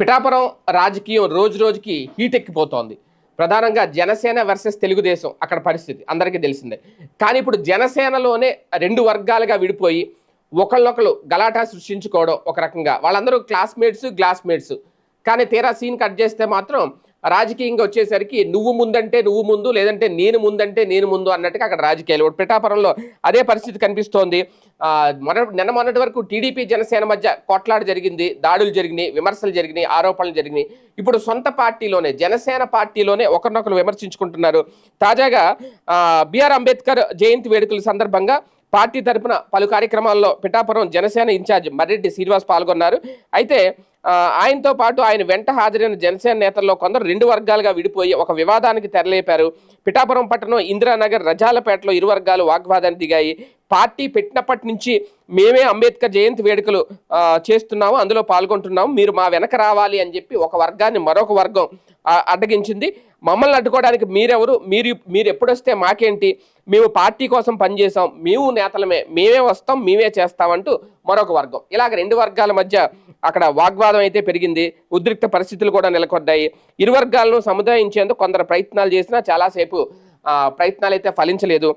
పిఠాపురం రాజకీయం రోజు రోజుకి హీట్ ఎక్కిపోతోంది. ప్రధానంగా జనసేన వర్సెస్ తెలుగుదేశం అక్కడ పరిస్థితి అందరికీ తెలిసిందే. కానీ ఇప్పుడు జనసేనలోనే రెండు వర్గాలుగా విడిపోయి ఒకళ్ళొకళ్ళు గలాటా సృష్టించుకోవడం ఒక రకంగా. వాళ్ళందరూ క్లాస్మేట్స్ గ్లాస్మేట్స్ కానీ తీరా సీన్ కట్ చేస్తే మాత్రం రాజకీయంగా వచ్చేసరికి నువ్వు ముందంటే నువ్వు ముందు లేదంటే నేను ముందంటే నేను ముందు అన్నట్టుగా అక్కడ రాజకీయాలు ఇప్పుడు పిఠాపురంలో అదే పరిస్థితి కనిపిస్తోంది. మొన్న నిన్న మొన్నటి వరకు టీడీపీ జనసేన మధ్య కొట్లాట జరిగింది దాడులు జరిగినాయి విమర్శలు జరిగినాయి ఆరోపణలు జరిగినాయి. ఇప్పుడు సొంత పార్టీలోనే జనసేన పార్టీలోనే ఒకరినొకరు విమర్శించుకుంటున్నారు. తాజాగా బిఆర్ అంబేద్కర్ జయంతి వేడుకల సందర్భంగా పార్టీ తరపున పలు కార్యక్రమాల్లో పిఠాపురం జనసేన ఇన్ఛార్జ్ మర్రెడ్డి శ్రీనివాస్ పాల్గొన్నారు. అయితే ఆయనతో పాటు ఆయన వెంట హాజరైన జనసేన నేతల్లో కొందరు రెండు వర్గాలుగా విడిపోయి ఒక వివాదానికి తెరలేపారు. పిఠాపురం పట్టణం ఇందిరానగర్ రజాలపేటలో ఇరు వర్గాలు వాగ్వాదానికి దిగాయి. పార్టీ పెట్టినప్పటి నుంచి మేమే అంబేద్కర్ జయంతి వేడుకలు చేస్తున్నాము అందులో పాల్గొంటున్నాము. మీరు మా వెనక రావాలి అని చెప్పి ఒక వర్గాన్ని మరొక వర్గం అడ్డగించింది. మమ్మల్ని అడ్డుకోవడానికి మీరెవరు? మీరు మీరు ఎప్పుడొస్తే మాకేంటి? మేము పార్టీ కోసం పనిచేసాం మేము నేతలమే. మేమే వస్తాం మేమే చేస్తామంటూ మరొక వర్గం. ఇలాగ రెండు వర్గాల మధ్య అక్కడ వాగ్వాదం అయితే పెరిగింది. ఉద్రిక్త పరిస్థితులు కూడా నెలకొన్నాయి. ఇరు వర్గాలను సముదాయించేందుకు కొందరు ప్రయత్నాలు చేసినా చాలాసేపు ప్రయత్నాలు అయితే ఫలించలేదు.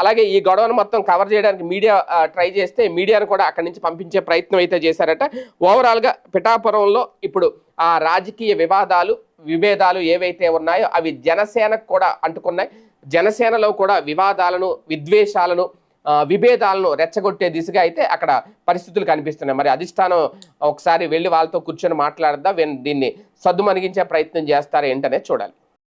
అలాగే ఈ గొడవను మొత్తం కవర్ చేయడానికి మీడియా ట్రై చేస్తే మీడియాను కూడా అక్కడి నుంచి పంపించే ప్రయత్నం అయితే చేశారట. ఓవరాల్గా పిఠాపురంలో ఇప్పుడు ఆ రాజకీయ వివాదాలు విభేదాలు ఏవైతే ఉన్నాయో అవి జనసేనకు కూడా అంటుకున్నాయి. జనసేనలో కూడా వివాదాలను విద్వేషాలను విభేదాలను రెచ్చగొట్టే దిశగా అయితే అక్కడ పరిస్థితులు కనిపిస్తున్నాయి. మరి అధిష్టానం ఒకసారి వెళ్ళి వాళ్ళతో కూర్చొని మాట్లాడదా దీన్ని సద్దుమణిగించే ప్రయత్నం చేస్తారా ఏంటనే చూడాలి.